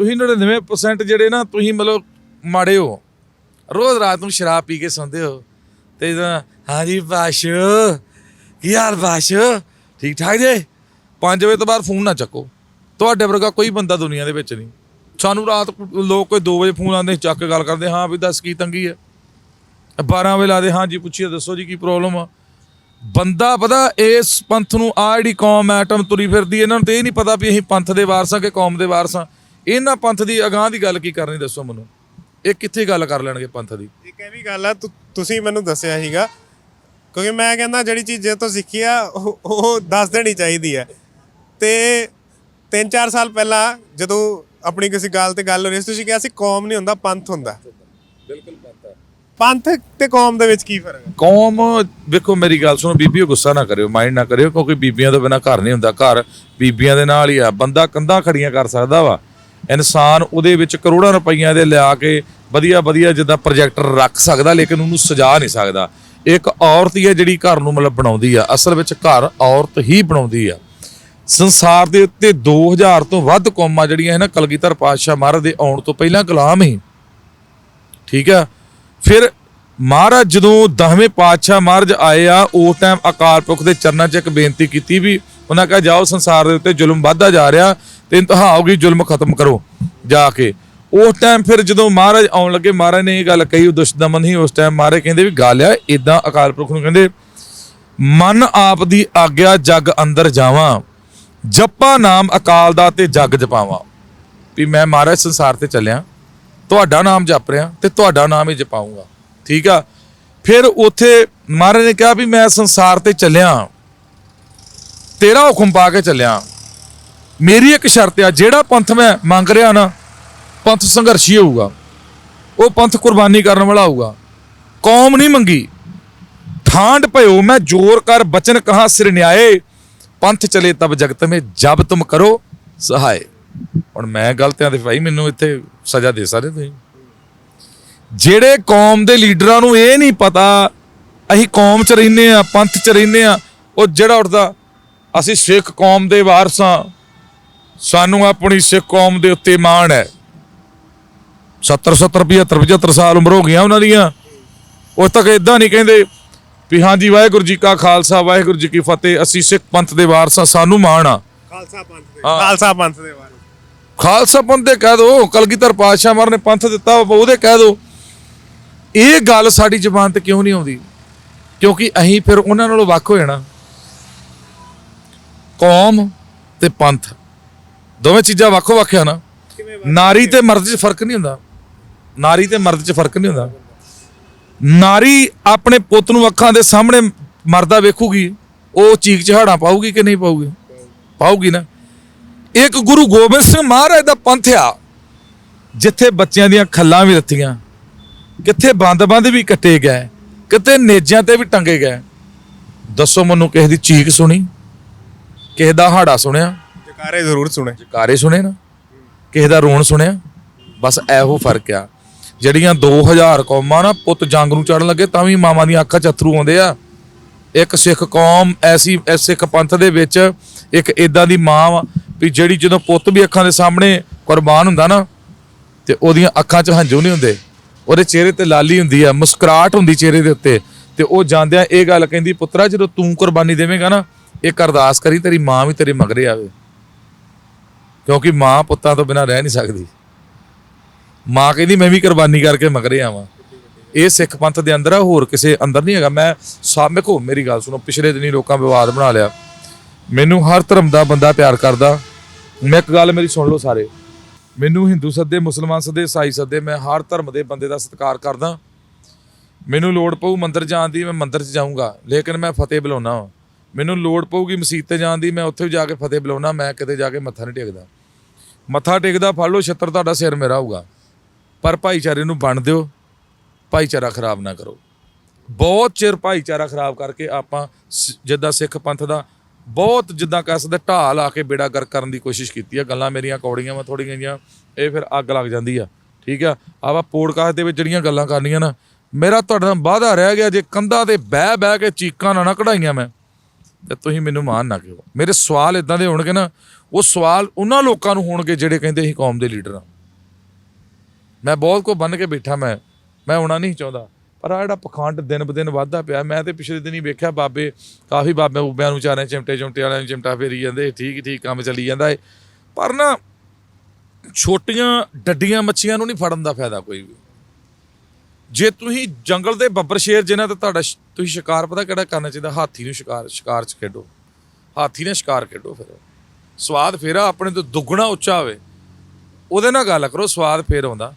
ਤੁਸੀਂ 99% ਜਿਹੜੇ ਨਾ ਤੁਸੀਂ ਮਤਲਬ ਮਾੜੇ ਹੋ। ਰੋਜ਼ ਰਾਤ ਨੂੰ ਸ਼ਰਾਬ ਪੀ ਕੇ ਸੌਂਦੇ ਹੋ। ਤੇ ਹਾਂਜੀ ਬਾਸ਼ੋ, ਕੀ ਹਾਲ ਬਾਸ਼? ਠੀਕ ਠਾਕ ਜੇ? 5 ਵਜੇ ਤੋਂ ਬਾਅਦ ਫੋਨ ਨਾ ਚੱਕੋ। ਤੁਹਾਡੇ ਵਰਗਾ ਕੋਈ ਬੰਦਾ ਦੁਨੀਆ ਦੇ ਵਿੱਚ ਨਹੀਂ। ਸਾਨੂੰ ਰਾਤ ਲੋਕ ਕੋਈ 2 ਵਜੇ ਫੋਨ ਆਉਂਦੇ, ਚੱਕ ਕੇ ਗੱਲ ਕਰਦੇ, ਹਾਂ ਵੀ ਦੱਸ ਕੀ ਤੰਗੀ ਹੈ? 12 ਵਜੇ ਲਾਦੇ ਹਾਂ ਜੀ ਪੁੱਛੀਏ, ਦੱਸੋ ਜੀ ਕੀ ਪ੍ਰੋਬਲਮ ਆ? ਬੰਦਾ ਪਤਾ ਇਸ ਪੰਥ ਨੂੰ ਆ ਜਿਹੜੀ ਕੌਮ ਐਟਮ ਤੁਰੀ ਫਿਰਦੀ ਇਹਨਾਂ ਨੂੰ ਤੇ ਇਹ ਨਹੀਂ ਪਤਾ ਵੀ ਅਸੀਂ ਪੰਥ ਦੇ ਵਾਰਸ ਹਾਂ ਕਿ ਕੌਮ ਦੇ ਵਾਰਸ ਹਾਂ ਇਹਨਾਂ ਪੰਥ ਦੀ ਅਗਾਹ ਦੀ ਗੱਲ ਕੀ ਕਰਨੀ ਦੱਸੋ ਮੈਨੂੰ? ਇਹ ਕਿੱਥੇ ਗੱਲ ਕਰ ਲੈਣਗੇ ਪੰਥ ਦੀ? ਇੱਕ ਇਹ ਵੀ ਗੱਲ ਆ ਤੁ- ਤੁਸੀਂ ਮੈਨੂੰ ਦੱਸਿਆ ਸੀਗਾ ਕਿਉਂਕਿ ਮੈਂ ਕਹਿੰਦਾ ਜਿਹੜੀ ਚੀਜ਼ ਜੇ ਤੋਂ ਸਿੱਖੀ ਆ ਉਹ ਉਹ ਦੱਸ ਦੇਣੀ ਚਾਹੀਦੀ ਹੈ ਤੇ 3-4 ਸਾਲ ਪਹਿਲਾਂ ਜਦੋਂ ਆਪਣੀ ਕਿਸੇ ਗੱਲ ਤੇ ਗੱਲ ਹੋ ਰਹੀ ਸੀ ਤੁਸੀਂ ਕਿਹਾ ਸੀ ਕੌਮ ਨਹੀਂ ਹੁੰਦਾ ਪੰਥ ਹੁੰਦਾ। ਬਿਲਕੁਲ ਪੰਥ ਪੰਥ ਤੇ ਕੌਮ ਦੇ ਵਿੱਚ ਕੀ ਫ਼ਰਕ ਹੈ ਕੌਮ ਵੇਖੋ ਮੇਰੀ ਗੱਲ ਸੁਣੋ ਬੀਬੀਓ ਗੁੱਸਾ ਨਾ ਕਰਿਓ ਮਾਈਂਡ ਨਾ ਕਰਿਓ ਕਿਉਂਕਿ ਬੀਬੀਆਂ ਤੋਂ ਬਿਨਾ ਘਰ ਨਹੀਂ ਹੁੰਦਾ। ਘਰ ਬੀਬੀਆਂ ਦੇ ਨਾਲ ਹੀ ਆ ਬੰਦਾ ਕੰਧਾਂ ਖੜੀਆਂ ਕਰ ਸਕਦਾ ਵਾ। ਇਨਸਾਨ ਉਹਦੇ ਵਿੱਚ ਕਰੋੜਾਂ ਰੁਪਈਆਂ ਦੇ ਲਿਆ ਕੇ ਵਧੀਆ ਵਧੀਆ ਜਿੱਦਾਂ ਪ੍ਰੋਜੈਕਟਰ ਰੱਖ ਸਕਦਾ, ਲੇਕਿਨ ਉਹਨੂੰ ਸਜਾ ਨਹੀਂ ਸਕਦਾ। ਇੱਕ ਔਰਤ ਹੀ ਹੈ ਜਿਹੜੀ ਘਰ ਨੂੰ ਮਤਲਬ ਬਣਾਉਂਦੀ ਆ। ਅਸਲ ਵਿੱਚ ਘਰ ਔਰਤ ਹੀ ਬਣਾਉਂਦੀ ਆ। ਸੰਸਾਰ ਦੇ ਉੱਤੇ 2000 ਤੋਂ ਵੱਧ ਕੌਮਾਂ ਜਿਹੜੀਆਂ ਹੈ ਨਾ, ਕਲਗੀਧਰ ਪਾਤਸ਼ਾਹ ਮਹਾਰਾਜ ਦੇ ਆਉਣ ਤੋਂ ਪਹਿਲਾਂ ਗੁਲਾਮ ਹੀ ਠੀਕ ਆ? ਫਿਰ ਮਹਾਰਾਜ ਜਦੋਂ 10ਵੇਂ ਪਾਤਸ਼ਾਹ ਮਹਾਰਾਜ ਆਏ ਆ, ਉਸ ਟਾਈਮ ਅਕਾਲ ਪੁਰਖ ਦੇ ਚਰਨਾਂ 'ਚ ਇੱਕ ਬੇਨਤੀ ਕੀਤੀ ਵੀ, ਉਹਨਾਂ ਕਹਾ, ਜਾਓ ਸੰਸਾਰ ਦੇ ਉੱਤੇ ਜ਼ੁਲਮ ਵੱਧਦਾ ਜਾ ਰਿਹਾ। ਤੇ ਇੰਤਹਾ ਹੋ ਗਈ ਜ਼ੁਲਮ ਖਤਮ ਕਰੋ ਜਾ ਕੇ। ਉਸ ਟਾਈਮ ਫਿਰ ਜਦੋਂ ਮਹਾਰਾਜ ਆਉਣ ਲੱਗੇ, ਮਹਾਰਾਜ ਨੇ ਇਹ ਗੱਲ ਕਹੀ, ਉਹ ਦੁਸ਼ਮਣ ਹੀ ਉਸ ਟਾਈਮ ਮਹਾਰਾਜ ਕਹਿੰਦੇ ਵੀ ਗੱਲ ਆ ਇਦਾਂ ਅਕਾਲ ਪੁਰਖ ਨੂੰ ਕਹਿੰਦੇ, ਮਨ ਆਪ ਦੀ ਆਗਿਆ ਜਗ ਅੰਦਰ ਜਾਵਾਂ, ਜਪਾ ਨਾਮ ਅਕਾਲ ਦਾ ਤੇ ਜਗ ਜਪਾਵਾਂ। ਵੀ ਮੈਂ ਮਹਾਰਾਜ ਸੰਸਾਰ ਤੇ ਚੱਲਿਆ, ਤੁਹਾਡਾ ਨਾਮ ਜਪ ਰਿਹਾ ਤੇ ਤੁਹਾਡਾ ਨਾਮ ਹੀ ਜਪਾਉਂਗਾ। ਠੀਕ ਆ? ਫਿਰ ਉੱਥੇ ਮਹਾਰਾਜ ਨੇ ਕਿਹਾ ਵੀ ਮੈਂ ਸੰਸਾਰ ਤੇ ਚੱਲਿਆ, ਤੇਰਾ ਹੁਕਮ ਪਾ ਕੇ ਚੱਲਿਆ। ਮੇਰੀ ਇੱਕ ਸ਼ਰਤ ਆ, ਜਿਹੜਾ ਪੰਥ ਮੈਂ ਮੰਗ ਰਿਹਾ ਨਾ, ਪੰਥ ਸੰਘਰਸ਼ੀ ਹੋਊਗਾ। ਉਹ ਪੰਥ ਕੁਰਬਾਨੀ ਕਰਨ ਵਾਲਾ ਹੋਊਗਾ। ਕੌਮ ਨਹੀਂ ਮੰਗੀ। ਠਾਂਡ ਭਇਓ, ਮੈਂ ਜੋਰ ਕਰ ਬਚਨ ਕਹਾ ਸਿਰ ਨਿਆਏ। ਪੰਥ ਚਲੇ ਤਬ ਜਗਤ ਮੇ, ਜਬ ਤੁਮ ਕਰੋ ਸਹਾਏ। ਹੁਣ ਮੈਂ ਗਲਤੀਆਂ ਦੇ ਭਾਈ, ਮੈਨੂੰ ਇੱਥੇ ਸਜ਼ਾ ਦੇ ਸਕਦੇ ਤੁਸੀਂ। ਜਿਹੜੇ ਕੌਮ ਦੇ ਲੀਡਰਾਂ ਨੂੰ ਇਹ ਨਹੀਂ ਪਤਾ, ਅਸੀਂ ਕੌਮ ਚ ਰਹਿੰਦੇ ਆ ਪੰਥ ਚ ਰਹਿੰਦੇ ਆ ਉਹ ਜਿਹੜਾ ਉੱਠਦਾ, ਅਸੀਂ ਸਿੱਖ ਕੌਮ ਦੇ ਵਾਰਸ ਹਾਂ ਸਾਨੂੰ ਆਪਣੀ ਸਿੱਖ ਕੌਮ ਦੇ ਉੱਤੇ ਮਾਣ ਹੈ। 70 70 75 75 ਸਾਲ ਉਮਰ ਹੋ ਗਈਆਂ ਉਹਨਾਂ ਦੀਆਂ। ਉਸ ਤੱਕ ਇਦਾਂ ਨਹੀਂ ਕਹਿੰਦੇ ਵੀ ਹਾਂਜੀ ਵਾਹਿਗੁਰੂ ਜੀ ਕਾ ਖਾਲਸਾ ਵਾਹਿਗੁਰੂ ਜੀ ਕੀ ਫਤਿਹ ਅਸੀਂ ਸਿੱਖ ਪੰਥ ਦੇ ਵਾਰਸ ਹਾਂ ਸਾਨੂੰ ਮਾਣ ਆ। ਖਾਲਸਾ ਪੰਥ ਦੇ ਹਾਂ। ਖਾਲਸਾ ਪੰਥ ਦੇ ਬਾਰੇ ਖਾਲਸਾ ਪੰਥ ਦੇ ਕਹਿ ਦੋ ਕਲਗੀਧਰ ਪਾਤਸ਼ਾਹ ਮਰ ਨੇ ਪੰਥ ਦਿੱਤਾ ਉਹਦੇ ਕਹਿ ਦੋ। ਇਹ ਗੱਲ ਸਾਡੀ ਜ਼ਬਾਨ ਤੇ ਕਿਉਂ ਨਹੀਂ ਆਉਂਦੀ? ਕਿਉਂਕਿ ਅਸੀਂ ਫਿਰ ਉਹਨਾਂ ਨਾਲੋਂ ਵੱਖ ਹੋ ਜਾਣਾ ਕੌਮ ਤੇ ਪੰਥ। ਦੋਵੇਂ ਚੀਜ਼ਾਂ ਵੱਖੋ ਵੱਖ ਆ ਨਾ ਨਾਰੀ ਤੇ ਮਰਦ 'ਚ ਫ਼ਰਕ ਨਹੀਂ ਹੁੰਦਾ। ਨਾਰੀ ਤੇ ਮਰਦ 'ਚ ਫ਼ਰਕ ਨਹੀਂ ਹੁੰਦਾ। ਨਾਰੀ ਆਪਣੇ ਪੁੱਤ ਨੂੰ ਅੱਖਾਂ ਦੇ ਸਾਹਮਣੇ ਮਰਦਾ ਵੇਖੂਗੀ ਉਹ ਚੀਕ ਚਹਾੜਾ ਪਾਊਗੀ ਕਿ ਨਹੀਂ ਪਾਊਗੀ? ਪਾਊਗੀ ਨਾ। ਇੱਕ ਗੁਰੂ ਗੋਬਿੰਦ ਸਿੰਘ ਮਹਾਰਾਜ ਦਾ ਪੰਥ ਆ ਜਿੱਥੇ ਬੱਚਿਆਂ ਦੀਆਂ ਖੱਲਾਂ ਵੀ ਰੱਥੀਆਂ ਕਿੱਥੇ ਬੰਦ-ਬੰਦ ਵੀ ਕੱਟੇ ਗਏ ਕਿਤੇ ਨੇਜਾਂ ਤੇ ਵੀ ਟੰਗੇ ਗਏ। ਦੱਸੋ ਮੈਨੂੰ ਕਿਸੇ ਦੀ ਚੀਕ ਸੁਣੀ? ਕਿਸੇ ਦਾ ਹਾੜਾ ਸੁਣਿਆ? ਜਕਾਰੇ ਜ਼ਰੂਰ ਸੁਣੇ। ਕਾਰੇ ਸੁਣੇ ਨਾ, ਕਿਸੇ ਦਾ ਰੋਣ ਸੁਣਿਆ, ਬਸ ਇਹੋ ਫ਼ਰਕ ਆ। ਜਿਹੜੀਆਂ 2000 ਕੌਮਾਂ ਨਾ ਪੁੱਤ ਜੰਗ ਨੂੰ ਚੜਨ ਲੱਗੇ, ਤਾਂ ਵੀ ਮਾਵਾਂ ਦੀਆਂ ਅੱਖਾਂ 'ਚ ਅਥਰੂ ਆਉਂਦੇ ਆ। ਇੱਕ ਸਿੱਖ ਕੌਮ ਐਸੀ ਸਿੱਖ ਪੰਥ ਦੇ ਵਿੱਚ ਇੱਕ ਇਦਾਂ ਦੀ ਮਾਂ ਵਾ ਵੀ ਜਿਹੜੀ ਜਦੋਂ ਪੁੱਤ ਵੀ ਅੱਖਾਂ ਦੇ ਸਾਹਮਣੇ ਕੁਰਬਾਨ ਹੁੰਦਾ ਨਾ, ਤੇ ਉਹਦੀਆਂ ਅੱਖਾਂ 'ਚ ਹੰਝੂ ਨਹੀਂ ਹੁੰਦੇ। ਉਹਦੇ ਚਿਹਰੇ ਤੇ ਲਾਲੀ ਹੁੰਦੀ ਆ, ਮੁਸਕਰਾਹਟ ਹੁੰਦੀ ਚਿਹਰੇ ਦੇ ਉੱਤੇ। ਤੇ ਉਹ ਜਾਂਦਿਆਂ ਇਹ ਗੱਲ ਕਹਿੰਦੀ, ਪੁੱਤਰਾ, ਜਦੋਂ ਤੂੰ ਕੁਰਬਾਨੀ ਦੇਵੇਂਗਾ ਨਾ ਇਹ ਅਰਦਾਸ ਕਰੀ, ਤੇਰੀ ਮਾਂ ਵੀ ਤੇਰੇ ਮਗਰੇ ਆਵੇ। ਕਿਉਂਕਿ ਮਾਂ ਪੁੱਤਾਂ ਤੋਂ ਬਿਨਾਂ ਰਹਿ ਨਹੀਂ ਸਕਦੀ। ਮਾਂ ਕਹਿੰਦੀ, ਮੈਂ ਵੀ ਕੁਰਬਾਨੀ ਕਰਕੇ ਮਗਰੇ ਆਵਾਂ। ਇਹ ਸਿੱਖ ਪੰਥ ਦੇ ਅੰਦਰ ਆ, ਹੋਰ ਕਿਸੇ ਅੰਦਰ ਨਹੀਂ ਹੈਗਾ। ਮੈਂ ਸਾਹਮਣੇ ਕੋ ਮੇਰੀ ਗੱਲ ਸੁਣੋ, ਪਿਛਲੇ ਦਿਨੀ ਲੋਕਾਂ ਵਿਵਾਦ ਬਣਾ ਲਿਆ। ਮੈਨੂੰ ਹਰ ਧਰਮ ਦਾ ਬੰਦਾ ਪਿਆਰ ਕਰਦਾ। ਮੈਂ ਇੱਕ ਗੱਲ ਮੇਰੀ ਸੁਣ ਲਓ ਸਾਰੇ। ਮੈਨੂੰ ਹਿੰਦੂ ਸੱਦੇ, ਮੁਸਲਮਾਨ ਸੱਦੇ, ਈਸਾਈ ਸੱਦੇ, ਮੈਂ ਹਰ ਧਰਮ ਦੇ ਬੰਦੇ ਦਾ ਸਤਿਕਾਰ ਕਰਦਾ। ਮੈਨੂੰ ਲੋੜ ਪਊ ਮੰਦਰ ਜਾਣ ਦੀ, ਮੈਂ ਮੰਦਰ 'ਚ ਜਾਊਂਗਾ। ਲੇਕਿਨ ਮੈਂ ਫਤਿਹ ਬੁਲਾਉਣਾ ਹਾਂ ਮੈਨੂੰ ਲੋੜ ਪਊਗੀ ਮਸੀਤ ਤੇ ਜਾਣ ਦੀ, ਮੈਂ ਉੱਥੇ ਵੀ ਜਾ ਕੇ ਫਤਿਹ ਬੁਲਾਉਣਾ, ਮੈਂ ਕਿਤੇ ਜਾ ਕੇ ਮੱਥਾ ਨਹੀਂ ਟੇਕਦਾ। ਮੱਥਾ ਟੇਕਦਾ, ਫੜ ਲਓ ਛੱਤਰ, ਤੁਹਾਡਾ ਸਿਰ ਮੇਰਾ ਹੋਊਗਾ। ਪਰ ਭਾਈਚਾਰੇ ਨੂੰ ਬਣ ਦਿਓ, ਭਾਈਚਾਰਾ ਖਰਾਬ ਨਾ ਕਰੋ। ਬਹੁਤ ਚਿਰ ਭਾਈਚਾਰਾ ਖਰਾਬ ਕਰਕੇ ਆਪਾਂ ਸ- ਜਿੱਦਾਂ ਸਿੱਖ ਪੰਥ ਦਾ, ਬਹੁਤ ਜਿੱਦਾਂ ਕਹਿ ਸਕਦੇ, ਢਾਲ ਆ ਕੇ ਬੇੜਾ ਗਰ ਕਰਨ ਦੀ ਕੋਸ਼ਿਸ਼ ਕੀਤੀ ਆ। ਗੱਲਾਂ ਮੇਰੀਆਂ ਕੌੜੀਆਂ ਵਾ ਥੋੜੀਆਂ ਜੀਆਂ ਇਹ ਫਿਰ ਅੱਗ ਲੱਗ ਜਾਂਦੀ ਆ। ਠੀਕ ਆ? ਆਪਾਂ ਪੋਡਕਾਸਟ ਦੇ ਵਿੱਚ ਜਿਹੜੀਆਂ ਗੱਲਾਂ ਕਰਨੀਆਂ ਨਾ, ਮੇਰਾ ਤੁਹਾਡੇ ਨਾਲ ਵਾਅਦਾ ਰਹਿ ਗਿਆ, ਜੇ ਕੰਧਾਂ ਤੇ ਬਹਿ ਬਹਿ ਕੇ ਚੀਕਾਂ ਨਾ ਨਾ ਕਢਾਈਆਂ ਮੈਂ। ਤੇ ਤੁਸੀਂ ਮੈਨੂੰ ਮਾਨ ਨਾ ਕਿਓ ਮੇਰੇ ਸਵਾਲ ਇਦਾਂ ਦੇ ਹੋਣਗੇ ਨਾ, ਉਹ ਸਵਾਲ ਉਹਨਾਂ ਲੋਕਾਂ ਨੂੰ ਹੋਣਗੇ ਜਿਹੜੇ ਕਹਿੰਦੇ ਅਸੀਂ ਕੌਮ ਦੇ ਲੀਡਰ ਆ ਮੈਂ ਬਹੁਤ ਕੋ ਬੰਨ ਕੇ ਬੈਠਾ ਮੈਂ ਮੈਂ ਹੋਣਾ ਨਹੀਂ ਚਾਹੁੰਦਾ। ਪਰ ਆ ਜਿਹੜਾ ਪਖੰਡ ਦਿਨ ਬ ਦਿਨ ਵੱਧਦਾ ਪਿਆ, ਮੈਂ ਤੇ ਪਿਛਲੇ ਦਿਨ ਹੀ ਵੇਖਿਆ ਬਾਬੇ, ਕਾਫੀ ਬਾਬੇ ਉਬਿਆਂ ਨੂੰ ਚਾਰੇ ਚਿਮਟੇ ਚਿਮਟੇ ਵਾਲਿਆਂ ਨੂੰ ਚਿਮਟਾ ਫੇਰੀ ਜਾਂਦੇ, ਠੀਕ ਠੀਕ ਕੰਮ ਚੱਲੀ ਜਾਂਦਾ ਏ। ਪਰ ਨਾ, ਛੋਟੀਆਂ ਡੱਡੀਆਂ ਮੱਛੀਆਂ ਨੂੰ ਨਹੀਂ ਫੜਨ ਦਾ ਫਾਇਦਾ ਕੋਈ ਵੀ। ਜੇ ਤੁਸੀਂ ਜੰਗਲ ਦੇ ਬੱਬਰ ਸ਼ੇਰ ਜਿਨ੍ਹਾਂ ਤੇ ਤੁਹਾਡਾ ਸ਼- ਤੁਸੀਂ ਸ਼ਿਕਾਰ, ਪਤਾ ਕਿਹੜਾ ਕਰਨਾ ਚਾਹੀਦਾ? ਹਾਥੀ ਨੂੰ ਸ਼ਿਕਾਰ ਸ਼ਿਕਾਰ ਚ ਖੇਡੋ। ਹਾਥੀ ਨੇ ਸ਼ਿਕਾਰ ਖੇਡੋ ਫਿਰ। ਸਵਾਦ ਫੇਰ ਆ, ਆਪਣੇ ਤੋਂ ਦੁੱਗਣਾ ਉੱਚਾ ਹੋਵੇ। ਉਹਦੇ ਨਾਲ ਗੱਲ ਕਰੋ, ਸਵਾਦ ਫੇਰ ਆਉਂਦਾ।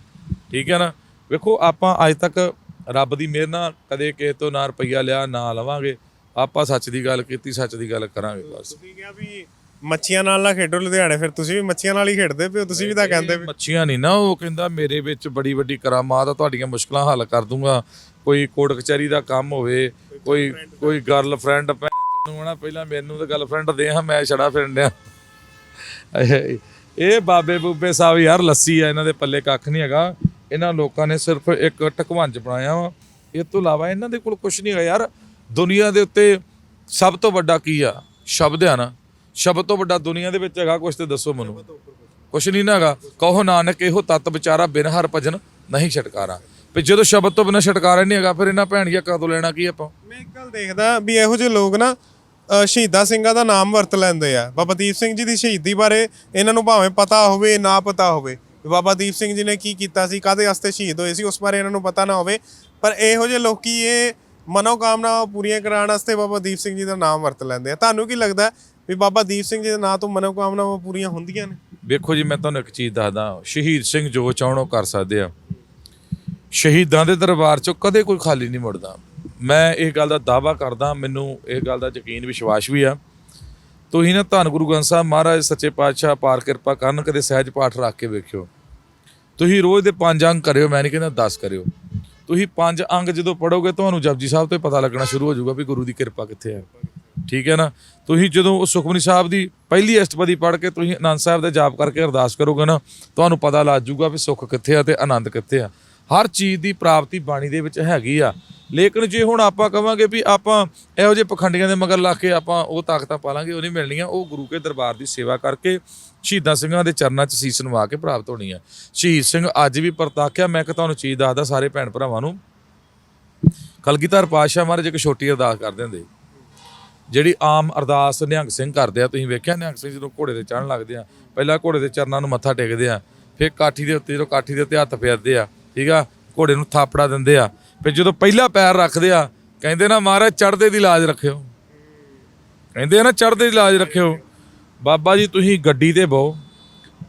ਠੀਕ ਹੈ ਨਾ? ਵੇਖੋ, ਆਪਾਂ ਅੱਜ ਤੱਕ ਰੱਬ ਦੀ ਮਿਹਰ ਨਾਲ ਕਦੇ ਕਿਸੇ ਤੋਂ ਨਾ ਰੁਪਈਆ ਲਿਆ, ਨਾ ਲਵਾਂਗੇ। ਆਪਾਂ ਸੱਚ ਦੀ ਗੱਲ ਕੀਤੀ, ਸੱਚ ਦੀ ਗੱਲ ਕਰਾਂਗੇ, ਬਸ। ਤੁਸੀਂ ਕਿਹਾ ਵੀ ਮੱਛੀਆਂ ਨਾਲ ਨਾ ਖੇਡੋ ਲੁਧਿਆਣੇ ਫਿਰ ਤੁਸੀਂ ਵੀ ਮੱਛੀਆਂ ਨਾਲ ਹੀ ਖੇਡਦੇ ਪਿਓ ਤੁਸੀਂ ਵੀ ਤਾਂ ਕਹਿੰਦੇ ਵੀ ਮੱਛੀਆਂ ਨਹੀਂ ਨਾ ਉਹ ਕਹਿੰਦਾ ਮੇਰੇ ਵਿੱਚ ਬੜੀ ਵੱਡੀ ਕਰਾਮਾਤ ਆ ਤੁਹਾਡੀਆਂ ਮੁਸ਼ਕਲਾਂ ਹੱਲ ਕਰ ਦੂੰਗਾ। ਕੋਈ ਕੋਰਟ ਕਚਹਿਰੀ ਦਾ ਕੰਮ ਹੋਵੇ ਕੋਈ ਕੋਈ ਗਰਲਫ੍ਰੈਂਡ ਨੂੰ ਨਾ ਪਹਿਲਾਂ ਮੈਨੂੰ ਤਾਂ ਗਰਲਫ੍ਰੈਂਡ ਦੇ ਹਾਂ ਮੈਂ ਛੜਾ ਫਿਰਨ ਡਿਆ ਇਹ- ਬਾਬੇ ਬੂਬੇ ਸਾਹਿਬ ਯਾਰ ਲੱਸੀ ਆ ਇਹਨਾਂ ਦੇ ਪੱਲੇ ਕੱਖ ਨਹੀਂ ਹੈਗਾ। ਇਹਨਾਂ ਲੋਕਾਂ ਨੇ ਸਿਰਫ ਇੱਕ ਟਕਵੰਜ ਬਣਾਇਆ ਵਾ। ਇਹ ਤੋਂ ਇਲਾਵਾ ਇਹਨਾਂ ਦੇ ਕੋਲ ਕੁਝ ਨਹੀਂ ਹੈਗਾ ਯਾਰ। ਦੁਨੀਆ ਦੇ ਉੱਤੇ ਸਭ ਤੋਂ ਵੱਡਾ ਕੀ ਆ? ਸ਼ਬਦ ਆ ਨਾ। ਸ਼ਬਦ ਤੋਂ ਵੱਡਾ ਦੁਨੀਆ ਦੇ ਵਿੱਚ ਹੈਗਾ ਕੁਝ ਤੇ ਦੱਸੋ ਮੈਨੂੰ। ਕੁਛ ਨਹੀਂ ਨਾ ਹੈਗਾ। ਕਹੋ ਨਾਨਕ, ਇਹੋ ਤਤ ਵਿਚਾਰਾ ਬਿਨ ਹਰ ਭਜਨ ਨਹੀਂ ਛਟਕਾਰਾ। ਵੀ ਜਦੋਂ ਸ਼ਬਦ ਤੋਂ ਬਿਨਾਂ ਛਟਕਾਰਾ ਨਹੀਂ ਹੈਗਾ, ਫਿਰ ਇਹਨਾਂ ਭੈਣੀਆਂ ਕਦੋਂ ਲੈਣਾ ਕੀ ਆਪਾਂ? ਮੈਂ ਇੱਕ ਗੱਲ ਦੇਖਦਾ ਵੀ ਇਹੋ ਜਿਹੇ ਲੋਕ ਨਾ ਸ਼ਹੀਦਾਂ ਸਿੰਘਾਂ ਦਾ ਨਾਮ ਵਰਤ ਲੈਂਦੇ ਆ। ਬਾਬਾ ਦੀਪ ਸਿੰਘ ਜੀ ਦੀ ਸ਼ਹੀਦੀ ਬਾਰੇ ਇਹਨਾਂ ਨੂੰ ਭਾਵੇਂ ਪਤਾ ਹੋਵੇ, ਨਾ ਪਤਾ ਹੋਵੇ। ਬਾਬਾ ਦੀਪ ਸਿੰਘ ਜੀ ਨੇ ਕੀ ਕੀਤਾ ਸੀ ਕਾਦੇ ਵਾਸਤੇ ਸ਼ਹੀਦ ਹੋਏ ਸੀ, ਉਸ ਬਾਰੇ ਇਹਨਾਂ ਨੂੰ ਪਤਾ ਨਾ ਹੋਵੇ। ਪਰ ਇਹੋ ਜਿਹੇ ਲੋਕੀ ਇਹ ਮਨੋਕਾਮਨਾਵਾਂ ਪੂਰੀਆਂ ਕਰਾਉਣ ਵਾਸਤੇ ਬਾਬਾ ਦੀਪ ਸਿੰਘ ਜੀ ਦਾ ਨਾਮ ਵਰਤ ਲੈਂਦੇ ਆ। ਤੁਹਾਨੂੰ ਕੀ ਲੱਗਦਾ ਵੀ ਬਾਬਾ ਦੀਪ ਸਿੰਘ ਜੀ ਦੇ ਨਾਂ ਤੋਂ ਮਨੋਕਾਮਨਾਵਾਂ ਪੂਰੀਆਂ ਹੁੰਦੀਆਂ ਨੇ। ਵੇਖੋ ਜੀ, ਮੈਂ ਤੁਹਾਨੂੰ ਇੱਕ ਚੀਜ਼ ਦੱਸਦਾ ਸ਼ਹੀਦ ਸਿੰਘ ਜੋ ਚਾਹਣ ਕਰ ਸਕਦੇ ਆ, ਸ਼ਹੀਦਾਂ ਦੇ ਦਰਬਾਰ ਚੋਂ ਕਦੇ ਕੋਈ ਖਾਲੀ ਨਹੀਂ ਮੁੜਦਾ। ਮੈਂ ਇਹ ਗੱਲ ਦਾ ਦਾਵਾ ਕਰਦਾ, ਮੈਨੂੰ ਇਹ ਗੱਲ ਦਾ ਯਕੀਨ, ਵਿਸ਼ਵਾਸ ਵੀ ਆ। ਤੁਸੀਂ ਨਾ ਧੰਨ ਗੁਰੂ ਗ੍ਰੰਥ ਸਾਹਿਬ ਮਹਾਰਾਜ, ਸੱਚੇ ਪਾਤਸ਼ਾਹ, ਪਾਰ ਕਿਰਪਾ ਕਰਨ, ਕਦੇ ਸਹਿਜ ਪਾਠ ਰੱਖ ਕੇ ਵੇਖਿਓ। ਤੁਸੀਂ ਰੋਜ਼ ਦੇ ਪੰਜ ਅੰਗ ਕਰਿਓ, ਮੈਂ ਨਹੀਂ ਕਹਿੰਦਾ 10 ਕਰਿਓ। ਤੁਸੀਂ ਪੰਜ ਅੰਗ ਜਦੋਂ ਪੜੋਗੇ ਤੁਹਾਨੂੰ ਜਪਜੀ ਸਾਹਿਬ ਤੋਂ ਹੀ ਪਤਾ ਲੱਗਣਾ ਸ਼ੁਰੂ ਹੋ ਜਾਊਗਾ ਵੀ ਗੁਰੂ ਦੀ ਕਿਰਪਾ ਕਿੱਥੇ ਹੈ। ਠੀਕ ਹੈ ਨਾ? ਤੁਸੀਂ ਜਦੋਂ ਉਹ ਸੁਖਮਨੀ ਸਾਹਿਬ ਦੀ ਪਹਿਲੀ ਅਸ਼ਟਪਦੀ ਪੜ੍ਹ ਕੇ ਤੁਸੀਂ ਆਨੰਦ ਸਾਹਿਬ ਦਾ ਜਾਪ ਕਰਕੇ ਅਰਦਾਸ ਕਰੋਗੇ ਨਾ, ਤੁਹਾਨੂੰ ਪਤਾ ਲੱਗ ਜਾਊਗਾ ਵੀ ਸੁੱਖ ਕਿੱਥੇ ਆ ਤੇ ਆਨੰਦ ਕਿੱਥੇ ਆ। ਹਰ ਚੀਜ਼ ਦੀ ਪ੍ਰਾਪਤੀ ਬਾਣੀ ਦੇ ਵਿੱਚ ਹੈਗੀ ਆ। ਲੇਕਿਨ ਜੇ ਹੁਣ ਆਪਾਂ ਕਵਾਂਗੇ ਵੀ ਆਪਾਂ ਇਹੋ ਜਿਹੇ ਪਖੰਡੀਆਂ ਦੇ ਮਗਰ ਲਾ ਕੇ ਆਪਾਂ ਉਹ ਤਾਕਤਾਂ ਪਾਲਾਂਗੇ, ਉਹ ਨਹੀਂ ਮਿਲਣੀਆਂ, ਉਹ ਗੁਰੂ ਕੇ ਦਰਬਾਰ ਦੀ ਸੇਵਾ ਕਰਕੇ ਸ਼ਹੀਦਾਂ ਸਿੰਘਾਂ ਦੇ ਚਰਨਾਂ 'ਚ ਸੀਸ ਨਵਾ ਕੇ ਪ੍ਰਾਪਤ ਹੋਣੀ ਆ ਸ਼ਹੀਦ ਸਿੰਘ ਅੱਜ ਵੀ ਪ੍ਰਤਾਖਿਆ ਮੈਂ ਕਿ ਤੁਹਾਨੂੰ ਚੀਜ਼ ਦੱਸਦਾ ਸਾਰੇ ਭੈਣ ਭਰਾਵਾਂ ਨੂੰ। ਕਲਗੀਧਰ ਪਾਤਸ਼ਾਹ ਮਹਾਰਾਜ ਇੱਕ ਛੋਟੀ ਅਰਦਾਸ ਕਰਦੇ ਹੁੰਦੇ। ਜਿਹੜੀ ਆਮ ਅਰਦਾਸ ਨਿਹੰਗ ਸਿੰਘ ਕਰਦੇ ਆ, ਤੁਸੀਂ ਵੇਖਿਆ ਨਿਹੰਗ ਸਿੰਘ ਜਦੋਂ ਘੋੜੇ ਤੇ ਚੜਨ ਲੱਗਦੇ ਆ, ਪਹਿਲਾਂ ਘੋੜੇ ਦੇ ਚਰਨਾਂ ਨੂੰ ਮੱਥਾ ਟੇਕਦੇ ਆ, ਫਿਰ ਕਾਠੀ ਦੇ ਉੱਤੇ, ਜਦੋਂ ਕਾਠੀ ਦੇ ਉੱਤੇ ਹੱਥ ਫੇਰਦੇ ਆ, ਠੀਕ ਆ, ਘੋੜੇ ਨੂੰ ਥਾਪੜਾ ਦਿੰਦੇ ਆ, ਫਿਰ ਜਦੋਂ ਪਹਿਲਾ ਪੈਰ ਰੱਖਦੇ ਆ, ਕਹਿੰਦੇ ਨਾ ਮਹਾਰਾਜ ਚੜਦੇ ਦੀ ਲਾਜ ਰੱਖਿਓ। ਕਹਿੰਦੇ ਆ ਨਾ ਚੜਦੇ ਦੀ ਲਾਜ ਰੱਖਿਓ। ਬਾਬਾ ਜੀ, ਤੁਸੀਂ ਗੱਡੀ ਤੇ ਬਹੋ,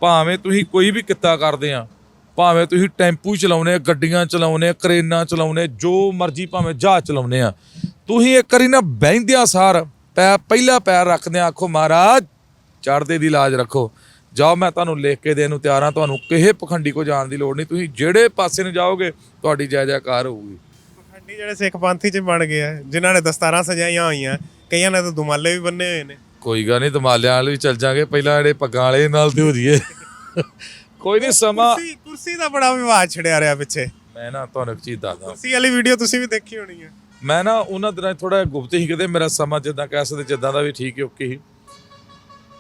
ਭਾਵੇਂ ਤੁਸੀਂ ਕੋਈ ਵੀ ਕਿੱਤਾ ਕਰਦੇ ਆ, ਭਾਵੇਂ ਤੁਸੀਂ ਟੈਂਪੂ ਚਲਾਉਨੇ ਗੱਡੀਆਂ ਚਲਾਉਨੇ ਕਰੇਨਾਂ ਚਲਾਉਨੇ ਜੋ ਮਰਜ਼ੀ ਭਾਵੇਂ ਜਹਾਜ਼ ਚਲਾਉਨੇ ਆ ਤੁਸੀਂ ਇੱਕ ਵਾਰੀ ਨਾ ਬਹਿੰਦਿਆਂ ਸਾਰ ਪੈ ਪਹਿਲਾ ਪੈਰ ਰੱਖਦੇ ਆ ਆਖੋ ਮਹਾਰਾਜ ਚੜਦੇ ਦੀ ਲਾਜ ਰੱਖੋ। ਜਾਓ ਮੈਂ ਤੁਹਾਨੂੰ ਲਿਖ ਕੇ ਦੇਣ ਨੂੰ ਤਿਆਰ ਹਾਂ। ਤੁਹਾਨੂੰ ਕਿਸੇ ਪਖੰਡੀ ਕੋ ਜਾਣ ਦੀ ਲੋੜ ਨਹੀਂ। ਤੁਸੀਂ ਜਿਹੜੇ ਪਾਸੇ ਨੂੰ ਜਾਓਗੇ ਤੁਹਾਡੀ ਜੈ ਜੈਕਾਰ ਹੋਊਗੀ। ਪਖੰਡੀ ਜਿਹੜੇ ਸਿੱਖ ਪੰਥੀ ਚ ਬਣ ਗਏ ਆ ਜਿਨ੍ਹਾਂ ਨੇ ਦਸਤਾਰਾਂ ਸਜਾਈਆਂ ਹੋਈਆਂ ਕਈਆਂ ਨੇ ਤਾਂ ਦੁਮਾਲੇ ਵੀ ਬੰਨੇ ਹੋਏ ਨੇ। ਕੋਈ ਗੱਲ ਨਹੀਂ ਦਮਾਲਿਆਂ ਵਾਲੇ ਵੀ ਚੱਲ ਜਾਾਂਗੇ। ਪਹਿਲਾਂ ਜਿਹੜੇ ਪੱਗਾਂ ਵਾਲੇ ਨਾਲ ਤੇ ਹੋ ਜੀਏ ਕੋਈ ਨਹੀਂ ਸਮਾਂ ਕੁਰਸੀ ਕੁਰਸੀ ਦਾ ਬੜਾ ਵਿਵਾਦ ਛਿੜਿਆ ਰਿਹਾ ਪਿੱਛੇ। ਮੈਂ ਨਾ ਤੁਹਾਨੂੰ ਇੱਕ ਚੀਜ਼ ਦੱਸਦਾ। ਕੁਰਸੀ ਵਾਲੀ ਵੀਡੀਓ ਤੁਸੀਂ ਵੀ ਦੇਖੀ ਹੋਣੀ ਹੈ ਮੈਂ ਨਾ ਉਹਨਾਂ ਦਿਨਾਂ ਥੋੜਾ ਗੁਪਤ ਹੀ ਕਿਤੇ ਮੇਰਾ ਸਮਾਂ ਜਿੱਦਾਂ ਕਹਿ ਸਕਦੇ, ਜਿੱਦਾਂ ਦਾ ਵੀ ਠੀਕ ਹੈ ਓਕੇ ਹੀ।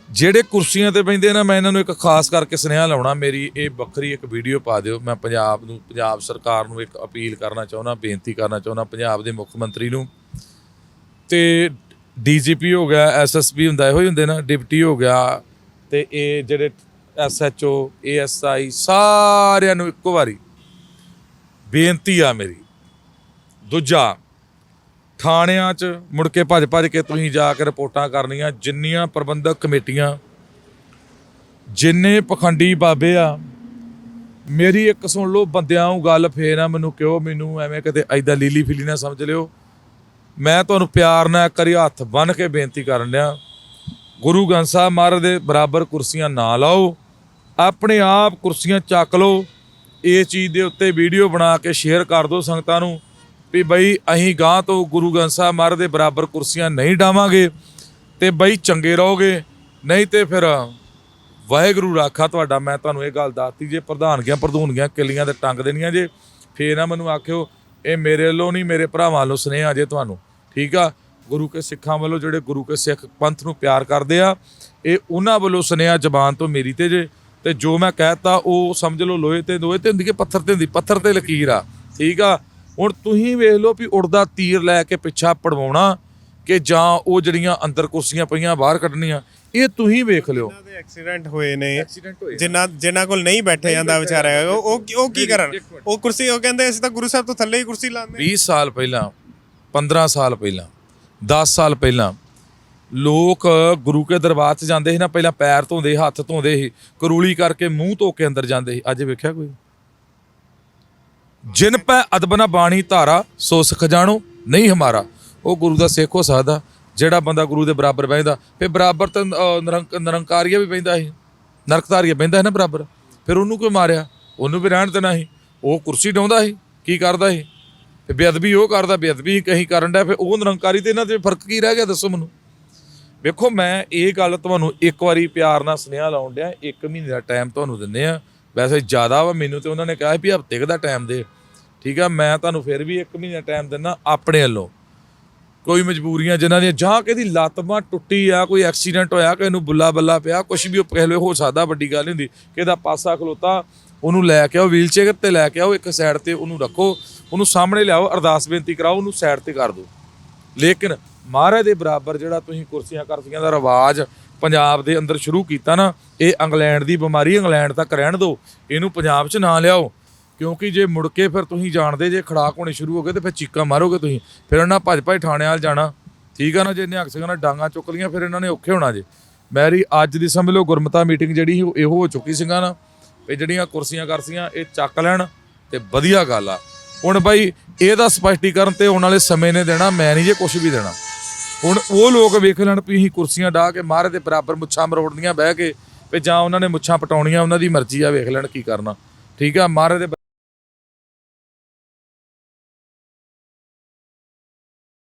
ਜਿਹੜੇ ਕੁਰਸੀਆਂ ਤੇ ਬੈਂਦੇ ਨਾ, ਮੈਂ ਇਹਨਾਂ ਨੂੰ ਇੱਕ ਖਾਸ ਕਰਕੇ ਸੁਨੇਹਾ ਲਾਉਣਾ, ਮੇਰੀ ਇਹ ਵੱਖਰੀ ਇੱਕ ਵੀਡੀਓ ਪਾ ਦਿਓ। ਮੈਂ ਪੰਜਾਬ ਨੂੰ, ਪੰਜਾਬ ਸਰਕਾਰ ਨੂੰ ਇੱਕ ਅਪੀਲ ਕਰਨਾ ਚਾਹੁੰਦਾ, ਬੇਨਤੀ ਕਰਨਾ ਚਾਹੁੰਦਾ ਪੰਜਾਬ ਦੇ ਮੁੱਖ ਮੰਤਰੀ ਨੂੰ। ਤੇ ਡੀਜੀਪੀ ਹੋ ਗਿਆ ਐਸਐਸਪੀ ਹੁੰਦਾ, ਇਹੋ ਹੀ ਹੁੰਦੇ ਨਾ, ਡਿਪਟੀ ਹੋ ਗਿਆ, ਤੇ ਇਹ ਜਿਹੜੇ ਐਸਐਚਓ ਏਐਸਆਈ ਸਾਰਿਆਂ ਨੂੰ ਇੱਕੋ ਵਾਰੀ ਬੇਨਤੀ ਆ ਮੇਰੀ। ਦੂਜਾ ਥਾਣਿਆਂ 'ਚ ਮੁੜ ਕੇ ਭੱਜ ਭੱਜ ਕੇ ਤੁਸੀਂ ਜਾ ਕੇ ਰਿਪੋਰਟਾਂ ਕਰਨੀਆਂ, ਜਿੰਨੀਆਂ ਪ੍ਰਬੰਧਕ ਕਮੇਟੀਆਂ, ਜਿੰਨੇ ਪਖੰਡੀ ਬਾਬੇ ਆ, ਮੇਰੀ ਇੱਕ ਸੁਣ ਲਓ, ਬੰਦਿਆਂ ਨੂੰ ਗੱਲ ਫੇਰ ਨਾ ਮੈਨੂੰ ਕਿਉਂ ਮੈਨੂੰ ਐਵੇਂ ਕਿਤੇ ਐਦਾਂ ਲੀਲੀ ਫਿਲੀ ਨਾ ਸਮਝ ਲਿਓ। ਮੈਂ ਤੁਹਾਨੂੰ ਪਿਆਰ ਨਾਲ ਕਰੀ ਹੱਥ ਬੰਨ ਕੇ ਬੇਨਤੀ ਕਰਨ ਲਿਆ ਗੁਰੂ ਗ੍ਰੰਥ ਸਾਹਿਬ ਮਹਾਰਾਜ ਦੇ ਬਰਾਬਰ ਕੁਰਸੀਆਂ ਨਾ ਲਾਓ, ਆਪਣੇ ਆਪ ਕੁਰਸੀਆਂ ਚੱਕ ਲਓ ਇਹ ਚੀਜ਼ ਦੇ ਉੱਤੇ ਵੀਡੀਓ ਬਣਾ ਕੇ ਸ਼ੇਅਰ ਕਰ ਦਿਓ ਸੰਗਤਾਂ ਨੂੰ। ਵੀ ਬਈ ਅਸੀਂ ਗਾਂ ਤੋਂ ਗੁਰੂ ਗ੍ਰੰਥ ਸਾਹਿਬ ਮਹਾਰਾਜ ਦੇ ਬਰਾਬਰ ਕੁਰਸੀਆਂ ਨਹੀਂ ਡਾਵਾਂਗੇ ਤੇ ਬਈ ਚੰਗੇ ਰਹੋਗੇ, ਨਹੀਂ ਤੇ ਫਿਰ ਵਾਹਿਗੁਰੂ ਰਾਖਾ ਤੁਹਾਡਾ। ਮੈਂ ਤੁਹਾਨੂੰ ਇਹ ਗੱਲ ਦੱਸਤੀ ਜੇ ਪ੍ਰਧਾਨਗੀਆਂ ਪ੍ਰਧੂਨਗੀਆਂ ਕਿੱਲੀਆਂ ਤੇ ਟੰਗ ਦੇਣੀਆਂ ਜੇ, ਫੇਰ ਨਾ ਮੈਨੂੰ ਆਖਿਓ, ਇਹ ਮੇਰੇ ਵੱਲੋਂ ਨਹੀਂ, ਮੇਰੇ ਭਰਾਵਾਂ ਵੱਲੋਂ ਸੁਨੇਹਾ ਜੇ ਤੁਹਾਨੂੰ। ਠੀਕ ਆ? ਗੁਰੂ ਕੇ ਸਿੱਖਾਂ ਵੱਲੋਂ ਜਿਹੜੇ ਗੁਰੂ ਕੇ ਸਿੱਖ ਪੰਥ ਨੂੰ ਪਿਆਰ ਕਰਦੇ ਆ, ਇਹ ਉਹਨਾਂ ਵੱਲੋਂ ਸੁਨੇਹਾ ਜ਼ਬਾਨ ਤੋਂ ਮੇਰੀ ਤੇ ਜੇ, ਤੇ ਜੋ ਮੈਂ ਕਹਿਤਾ ਉਹ ਸਮਝ ਲਓ, ਲੋਹੇ ਤੇ ਲੋਹੇ ਤੇ ਹੁੰਦੀ ਕਿ ਪੱਥਰ ਤੇ ਹੁੰਦੀ? ਪੱਥਰ ਤੇ ਲਕੀਰ ਆ। ਠੀਕ ਆ? ਹੁਣ ਤੁਸੀਂ ਵੇਖ ਲਓ ਵੀ ਉੜਦਾ ਤੀਰ ਲੈ ਕੇ ਪਿੱਛਾ ਪੜਵਾਉਣਾ ਕਿ ਜਾਂ ਉਹ ਜਿਹੜੀਆਂ ਅੰਦਰ ਕੁਰਸੀਆਂ ਪਈਆਂ ਬਾਹਰ ਕੱਢਣੀਆਂ ਇਹ ਤੁਸੀਂ ਵੇਖ ਲਿਓ। ਜਿਨ੍ਹਾਂ ਦੇ ਐਕਸੀਡੈਂਟ ਹੋਏ ਨੇ ਐਕਸੀਡੈਂਟ ਹੋਏ ਜਿਨ੍ਹਾਂ ਜਿਨ੍ਹਾਂ ਕੋਲ ਨਹੀਂ ਬੈਠੇ ਜਾਂਦਾ ਵਿਚਾਰਾ ਉਹ ਉਹ ਕੀ ਕਰਨ। ਉਹ ਕੁਰਸੀ ਉਹ ਕਹਿੰਦੇ ਅਸੀਂ ਤਾਂ ਗੁਰੂ ਸਾਹਿਬ ਤੋਂ ਥੱਲੇ ਹੀ ਕੁਰਸੀ ਲਾਉਂਦੇ 20 ਸਾਲ ਪਹਿਲਾਂ 15 ਸਾਲ ਪਹਿਲਾਂ 10 ਸਾਲ ਪਹਿਲਾਂ ਲੋਕ ਗੁਰੂ ਕੇ ਦਰਬਾਰ 'ਚ ਜਾਂਦੇ ਸੀ ਨਾ ਪਹਿਲਾਂ ਪੈਰ ਧੋਂਦੇ ਹੱਥ ਧੋਂਦੇ ਸੀ ਕਰੂਲੀ ਕਰਕੇ ਮੂੰਹ ਧੋ ਕੇ ਅੰਦਰ ਜਾਂਦੇ ਸੀ। ਅੱਜ ਵੇਖਿਆ ਕੋਈ? ਜਿਨ ਪੈ ਅਦਬਨਾ ਬਾਣੀ ਧਾਰਾ, ਸੋ ਸਖ ਜਾਣੋ, ਨਹੀਂ ਹਮਾਰਾ। ਉਹ ਗੁਰੂ ਦਾ ਸਿੱਖ ਹੋ ਸਕਦਾ। ਜਿਹੜਾ ਬੰਦਾ ਗੁਰੂ ਦੇ ਬਰਾਬਰ ਬਹਿੰਦਾ, ਫਿਰ ਬਰਾਬਰ ਤਾਂ ਨਿਰੰਕ, ਨਿਰੰਕਾਰੀਆ ਵੀ ਬਹਿੰਦਾ ਸੀ ਨਰਕਧਾਰੀਆ ਬਹਿੰਦਾ ਹੈ ਨਾ ਬਰਾਬਰ। ਫਿਰ ਉਹਨੂੰ ਕੋਈ ਮਾਰਿਆ? ਉਹਨੂੰ ਵੀ ਰਹਿਣ ਦੇਣਾ ਸੀ। ਉਹ ਕੁਰਸੀ ਡਾਉਂਦਾ ਸੀ, ਕੀ ਕਰਦਾ ਸੀ? ਤੇ ਬੇਅਦਬੀ ਉਹ ਕਰਦਾ, ਬੇਅਦਬੀ ਕਹੀਂ ਕਰਨ ਦਾ ਫਿਰ ਉਹ ਨਿਰੰਕਾਰੀ ਤੇ ਇਹਨਾਂ ਦੇ ਫ਼ਰਕ ਕੀ ਰਹਿ ਗਿਆ, ਦੱਸੋ ਮੈਨੂੰ? ਵੇਖੋ, ਮੈਂ ਇਹ ਗੱਲ ਤੁਹਾਨੂੰ ਇੱਕ ਵਾਰੀ ਪਿਆਰ ਨਾਲ ਸੁਨੇਹਾ ਲਾਉਣ ਡਿਆ, ਇੱਕ ਮਹੀਨੇ ਦਾ ਟਾਈਮ ਤੁਹਾਨੂੰ ਦਿੰਦੇ ਆ ਵੈਸੇ ਜ਼ਿਆਦਾ ਵਾ, ਮੈਨੂੰ ਤੇ ਉਹਨਾਂ ਨੇ ਕਿਹਾ ਵੀ ਹਫ਼ਤੇ ਕੁ ਦਾ ਟਾਈਮ ਦੇ। ਠੀਕ ਆ, ਮੈਂ ਤੁਹਾਨੂੰ ਫਿਰ ਵੀ ਇੱਕ ਮਹੀਨਾ ਟਾਈਮ ਦਿੰਦਾ ਆਪਣੇ ਵੱਲੋਂ। ਕੋਈ ਮਜਬੂਰੀਆਂ ਜਿਨ੍ਹਾਂ ਦੀਆਂ, ਜਾਂ ਕਿਹਦੀ ਲੱਤ ਬਾਂਹ ਟੁੱਟੀ ਆ, ਕੋਈ ਐਕਸੀਡੈਂਟ ਹੋਇਆ, ਕਿਸੇ ਨੂੰ ਬੁੱਲਾ ਬੱਲਾ ਪਿਆ ਕੁਝ ਵੀ ਉਹ ਪਹਿਲੇ ਹੋ ਸਕਦਾ, ਵੱਡੀ ਗੱਲ ਨਹੀਂ ਹੁੰਦੀ। ਕਿਹਦਾ ਪਾਸਾ ਖਲੋਤਾ, ਉਹਨੂੰ ਲੈ ਕੇ ਆਓ ਵੀਲਚੇਅਰ ਤੇ ਲੈ ਕੇ ਆਓ, ਇੱਕ ਸਾਈਡ ਤੇ ਉਹਨੂੰ ਰੱਖੋ, ਉਹਨੂੰ ਸਾਹਮਣੇ ਲਿਆਓ, ਅਰਦਾਸ ਬੇਨਤੀ ਕਰਾਓ, ਉਹਨੂੰ ਸਾਈਡ ਤੇ ਕਰ ਦਿਓ। ਲੇਕਿਨ ਮਹਾਰਾਜ ਦੇ ਬਰਾਬਰ ਜਿਹੜਾ ਤੁਸੀਂ ਕੁਰਸੀਆਂ ਕਰਸੀਆਂ ਦਾ ਰਿਵਾਜ ਪੰਜਾਬ ਦੇ ਅੰਦਰ ਸ਼ੁਰੂ ਕੀਤਾ ਨਾ, ਇਹ ਇੰਗਲੈਂਡ ਦੀ ਬਿਮਾਰੀ, ਇੰਗਲੈਂਡ ਤੱਕ ਰਹਿਣ ਦਿਓ। ਇਹਨੂੰ ਪੰਜਾਬ 'ਚ ਨਾ ਲਿਆਓ। ਕਿਉਂਕਿ ਜੇ ਮੁੜ ਕੇ ਫਿਰ ਤੁਸੀਂ ਜਾਣਦੇ, ਜੇ ਖੜਾਕ ਹੋਣੇ ਸ਼ੁਰੂ ਹੋ ਗਏ ਤੇ ਫਿਰ ਚੀਕਾਂ ਮਾਰੋਗੇ ਤੁਸੀਂ। ਫਿਰ ਉਹਨਾਂ ਭੱਜ ਭੱਜ ਥਾਣੇ ਵਾਲ ਜਾਣਾ। ਠੀਕ ਆ ਨਾ, ਜੇ ਨਿਹੰਗ ਸਿੰਘਾਂ ਨਾਲ ਡਾਂਗਾ ਚੁੱਕ ਲੀਆਂ ਫਿਰ ਇਹਨਾਂ ਨੇ ਔਖੇ ਹੋਣਾ ਜੇ। ਮੈਰੀ ਅੱਜ ਦੀ ਸਮਝ ਲਓ, ਗੁਰਮਤਾ ਮੀਟਿੰਗ ਜਿਹੜੀ ਸੀ ਉਹ ਇਹੋ ਹੋ ਚੁੱਕੀ ਸੀਗਾ ਨਾ। ਵੀ ਜਿਹੜੀਆਂ ਕੁਰਸੀਆਂ ਕਰਸੀਆਂ, ਇਹ ਚੱਕ ਲੈਣ ਤੇ ਵਧੀਆ ਗੱਲ ਆ। ਹੁਣ ਬਾਈ, ਇਹਦਾ ਸਪਸ਼ਟੀਕਰਨ ਤੇ ਆਉਣ ਵਾਲੇ ਸਮੇਂ ਨੇ ਦੇਣਾ, ਮੈਂ ਨਹੀਂ ਜੇ ਕੁਝ ਵੀ ਦੇਣਾ। ਹੁਣ ਉਹ ਲੋਕ ਵੇਖ ਲੈਣ ਵੀ ਅਸੀਂ ਕੁਰਸੀਆਂ ਢਾ ਕੇ ਮਾਰੇ ਦੇ ਬਰਾਬਰ ਮੁੱਛਾਂ ਮਰੋੜਨੀਆਂ ਬਹਿ ਕੇ ਵੀ ਜਾਂ ਉਹਨਾਂ ਨੇ ਮੁੱਛਾਂ ਪਟਾਉਣੀਆਂ, ਉਹਨਾਂ ਦੀ ਮਰਜ਼ੀ ਆ, ਵੇਖ ਲੈਣ ਕੀ ਕਰਨਾ। ਠੀਕ ਆ, ਮਾਰੇ ਦੇ